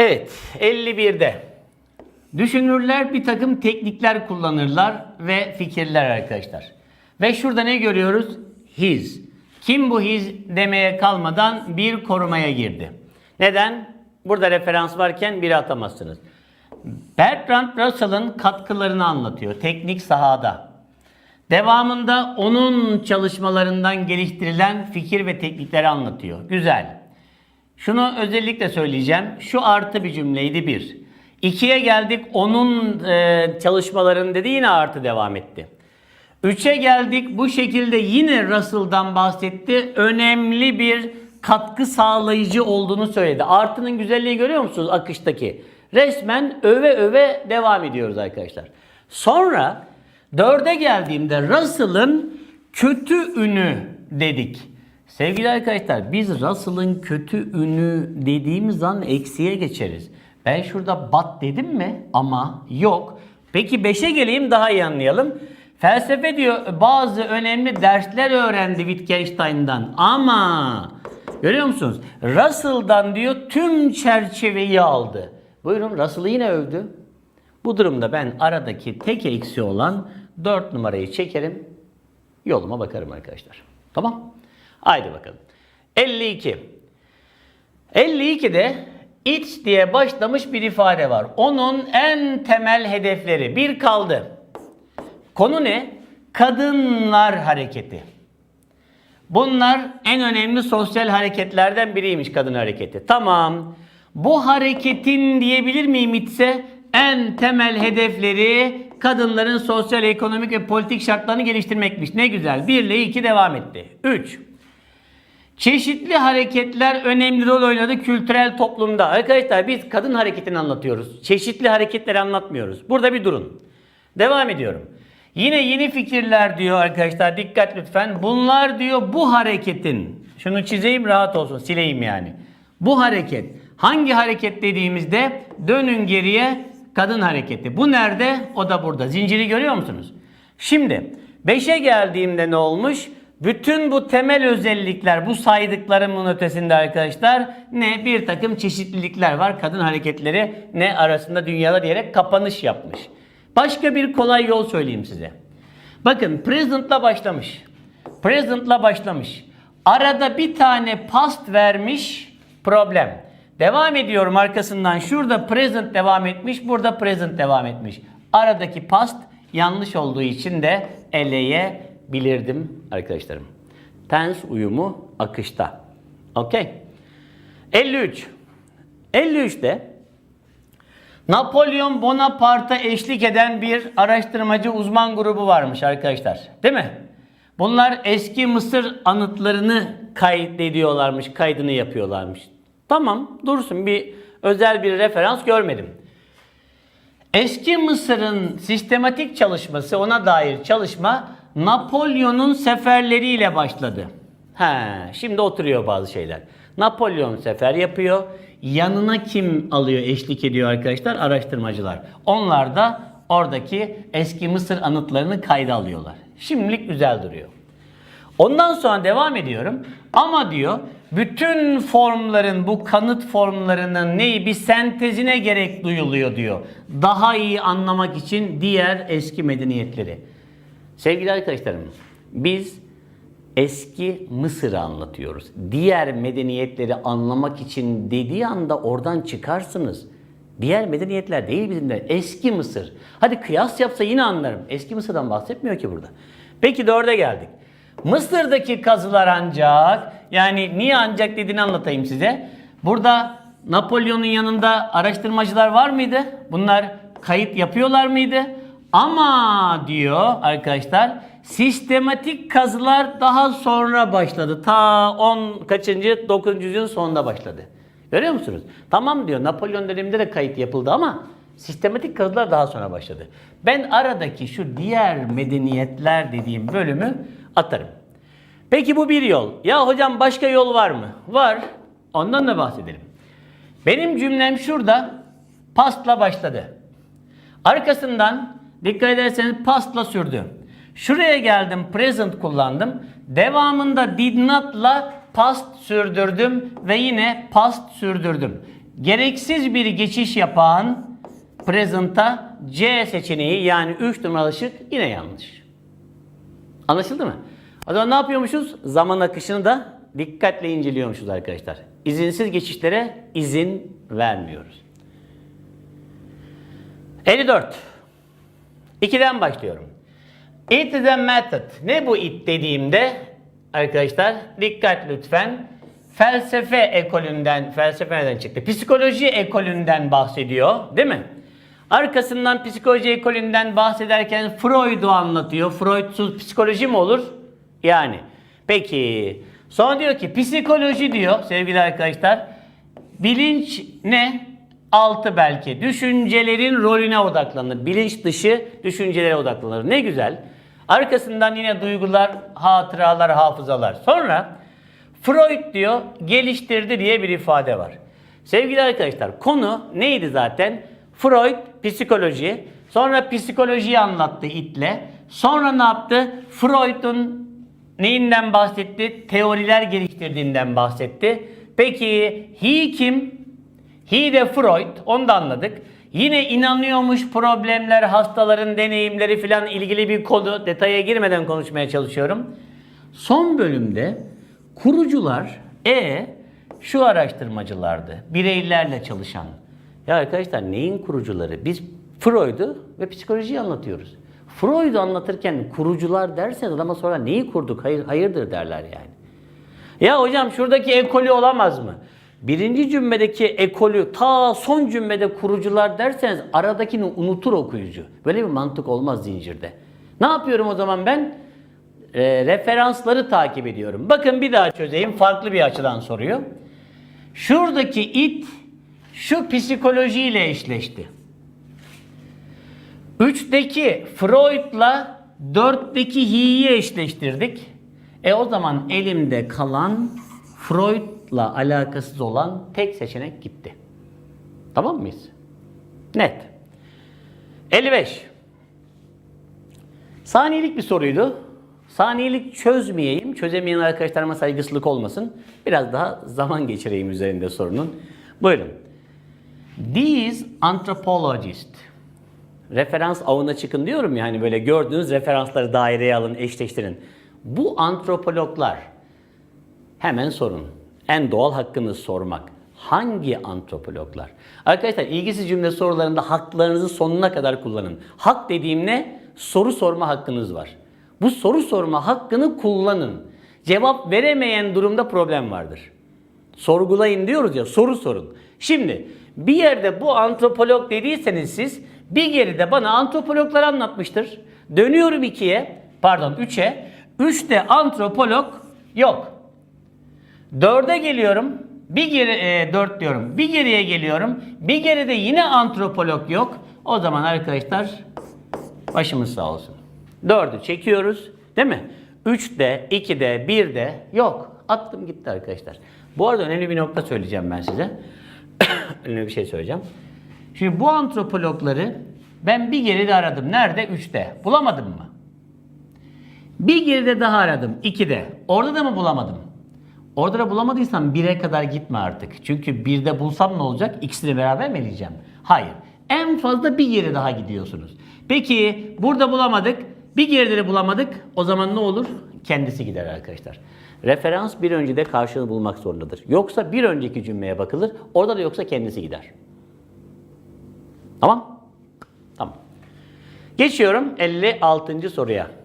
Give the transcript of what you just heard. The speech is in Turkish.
Evet, 51'de. Düşünürler bir takım teknikler kullanırlar ve fikirler arkadaşlar. Ve şurada ne görüyoruz? His. Kim bu his demeye kalmadan bir korumaya girdi. Neden? Burada referans varken biri atamazsınız. Bertrand Russell'ın katkılarını anlatıyor teknik sahada. Devamında onun çalışmalarından geliştirilen fikir ve teknikleri anlatıyor. Güzel. Şunu özellikle söyleyeceğim. Şu artı bir cümleydi bir. İkiye geldik. Onun e, çalışmalarının dedi yine artı devam etti. Üçe geldik. Bu şekilde yine Russell'dan bahsetti. Önemli bir katkı sağlayıcı olduğunu söyledi. Artının güzelliği görüyor musunuz akıştaki? Resmen öve öve devam ediyoruz arkadaşlar. Sonra dörde geldiğimde Russell'ın kötü ünü dedik. Sevgili arkadaşlar biz Russell'ın kötü ünü dediğimiz an eksiye geçeriz. Ben şurada bat dedim mi? Ama yok. Peki 5'e geleyim daha iyi anlayalım. Felsefe diyor bazı önemli dersler öğrendi Wittgenstein'dan ama görüyor musunuz? Russell'dan diyor tüm çerçeveyi aldı. Buyurun Russell'ı yine övdü. Bu durumda ben aradaki tek eksi olan 4 numarayı çekerim. Yoluma bakarım arkadaşlar. Tamam? Haydi bakalım. 52. 52'de iç diye başlamış bir ifade var. Onun en temel hedefleri. Bir kaldı. Konu ne? Kadınlar hareketi. Bunlar en önemli sosyal hareketlerden biriymiş kadın hareketi. Tamam. Bu hareketin diyebilir miyim ise en temel hedefleri kadınların sosyal, ekonomik ve politik şartlarını geliştirmekmiş. Ne güzel. 1 ile 2 devam etti. 3. Çeşitli hareketler önemli rol oynadı kültürel toplumda. Arkadaşlar biz kadın hareketini anlatıyoruz. Çeşitli hareketleri anlatmıyoruz. Burada bir durun. Devam ediyorum. Yine yeni fikirler diyor arkadaşlar. Dikkat lütfen. Bunlar diyor bu hareketin. Şunu çizeyim rahat olsun. Sileyim yani. Bu hareket. Hangi hareket dediğimizde dönün geriye kadın hareketi. Bu nerede? O da burada. Zinciri görüyor musunuz? Şimdi 5'e geldiğimde ne olmuş? Bütün bu temel özellikler, bu saydıklarımın ötesinde arkadaşlar ne bir takım çeşitlilikler var. Kadın hareketleri ne arasında dünyada diyerek kapanış yapmış. Başka bir kolay yol söyleyeyim size. Bakın present'la başlamış. Present'la başlamış. Arada bir tane past vermiş problem. Devam ediyorum arkasından. Şurada present devam etmiş, burada present devam etmiş. Aradaki past yanlış olduğu için de eleyebilirdim arkadaşlarım. Tense uyumu akışta. Okey. 53. 53'te Napolyon Bonaparte'a eşlik eden bir araştırmacı uzman grubu varmış arkadaşlar. Değil mi? Bunlar eski Mısır anıtlarını kaydediyorlarmış, kaydını yapıyorlarmış. Tamam, dursun bir özel bir referans görmedim. Eski Mısır'ın sistematik çalışması, ona dair çalışma Napolyon'un seferleriyle başladı. He, şimdi oturuyor bazı şeyler. Napolyon sefer yapıyor. Yanına kim alıyor, eşlik ediyor arkadaşlar? Araştırmacılar. Onlar da oradaki eski Mısır anıtlarını kayda alıyorlar. Şimdilik güzel duruyor. Ondan sonra devam ediyorum. Ama diyor bütün formların bu kanıt formlarının neyi bir sentezine gerek duyuluyor diyor. Daha iyi anlamak için diğer eski medeniyetleri. Sevgili arkadaşlarım biz eski Mısır'ı anlatıyoruz. Diğer medeniyetleri anlamak için dediği anda oradan çıkarsınız. Diğer medeniyetler değil bizim de eski Mısır. Hadi kıyas yapsa yine anlarım. Eski Mısır'dan bahsetmiyor ki burada. Peki dörde geldik. Mısır'daki kazılar ancak yani niye ancak dediğini anlatayım size. Burada Napolyon'un yanında araştırmacılar var mıydı? Bunlar kayıt yapıyorlar mıydı? Ama diyor arkadaşlar sistematik kazılar daha sonra başladı. Ta 10 kaçıncı 9. yüzyılın sonunda başladı. Görüyor musunuz? Tamam diyor Napolyon döneminde de kayıt yapıldı ama sistematik kazılar daha sonra başladı. Ben aradaki şu diğer medeniyetler dediğim bölümü atarım. Peki bu bir yol. Ya hocam başka yol var mı? Var. Ondan da bahsedelim. Benim cümlem şurada pastla başladı. Arkasından dikkat ederseniz pastla sürdü. Şuraya geldim present kullandım. Devamında did not'la past sürdürdüm ve yine past sürdürdüm. gereksiz bir geçiş yapan present'a C seçeneği yani 3 numaralı şık yine yanlış. Anlaşıldı mı? O zaman ne yapıyormuşuz? Zaman akışını da dikkatle inceliyormuşuz arkadaşlar. İzinsiz geçişlere izin vermiyoruz. 54. 2'den başlıyorum. It is a method. Ne bu it dediğimde arkadaşlar dikkat lütfen. Felsefe ekolünden, felsefe nereden çıktı? Psikoloji ekolünden bahsediyor değil mi? Arkasından psikoloji ekolünden bahsederken Freud'u anlatıyor. Freud'suz psikoloji mi olur? Yani. Peki. Sonra diyor ki psikoloji diyor sevgili arkadaşlar. Bilinç ne? Altı belki. Düşüncelerin rolüne odaklanır. Bilinç dışı düşüncelere odaklanır. Ne güzel. Arkasından yine duygular, hatıralar, hafızalar. Sonra Freud diyor geliştirdi diye bir ifade var. Sevgili arkadaşlar konu neydi zaten? Freud psikoloji. Sonra psikolojiyi anlattı itle. Sonra ne yaptı? Freud'un neyinden bahsetti? Teoriler geliştirdiğinden bahsetti. Peki he kim? He de Freud, onu da anladık. Yine inanıyormuş problemler, hastaların deneyimleri filan ilgili bir konu. Detaya girmeden konuşmaya çalışıyorum. Son bölümde kurucular e şu araştırmacılardı. Bireylerle çalışan. Ya arkadaşlar neyin kurucuları? Biz Freud'u ve psikolojiyi anlatıyoruz. Freud'u anlatırken kurucular derseniz adama sonra neyi kurduk? Hayır, hayırdır derler yani. Ya hocam şuradaki ekolü olamaz mı? Birinci cümledeki ekolü ta son cümlede kurucular derseniz aradakini unutur okuyucu. Böyle bir mantık olmaz zincirde. Ne yapıyorum o zaman ben? Ee, referansları takip ediyorum. Bakın bir daha çözeyim. Farklı bir açıdan soruyor. Şuradaki it şu psikolojiyle eşleşti. 3'teki Freud'la 4'teki He'yi eşleştirdik. E o zaman elimde kalan Freud'la alakasız olan tek seçenek gitti. Tamam mıyız? Net. 55. Saniyelik bir soruydu. Saniyelik çözmeyeyim. Çözemeyen arkadaşlarıma saygısızlık olmasın. Biraz daha zaman geçireyim üzerinde sorunun. Buyurun. These anthropologists referans avına çıkın diyorum ya hani böyle gördüğünüz referansları daireye alın, eşleştirin. Bu antropologlar hemen sorun. En doğal hakkınız sormak. Hangi antropologlar? Arkadaşlar ilgisiz cümle sorularında haklarınızı sonuna kadar kullanın. Hak dediğim ne? Soru sorma hakkınız var. Bu soru sorma hakkını kullanın. Cevap veremeyen durumda problem vardır. Sorgulayın diyoruz ya soru sorun. Şimdi bir yerde bu antropolog dediyseniz siz bir geride bana antropologlar anlatmıştır. Dönüyorum ikiye pardon üçe. Üçte antropolog yok. Dörde geliyorum. Bir geri e, dört diyorum. Bir geriye geliyorum. Bir geride yine antropolog yok. O zaman arkadaşlar başımız sağ olsun. Dördü çekiyoruz. Değil mi? Üçte, ikide, birde yok. Attım gitti arkadaşlar. Bu arada önemli bir nokta söyleyeceğim ben size. önemli bir şey söyleyeceğim. Şimdi bu antropologları ben bir geride aradım. Nerede? Üçte. Bulamadım mı? Bir geride daha aradım. 2'de. Orada da mı bulamadım? Orada da bulamadıysam 1'e kadar gitme artık. Çünkü 1'de bulsam ne olacak? İkisini beraber mi eleyeceğim? Hayır. En fazla bir geri daha gidiyorsunuz. Peki burada bulamadık. Bir geride de bulamadık. O zaman ne olur? Kendisi gider arkadaşlar. Referans bir öncede karşılığını bulmak zorundadır. Yoksa bir önceki cümleye bakılır. Orada da yoksa kendisi gider. Tamam? Tamam. Geçiyorum 56. soruya.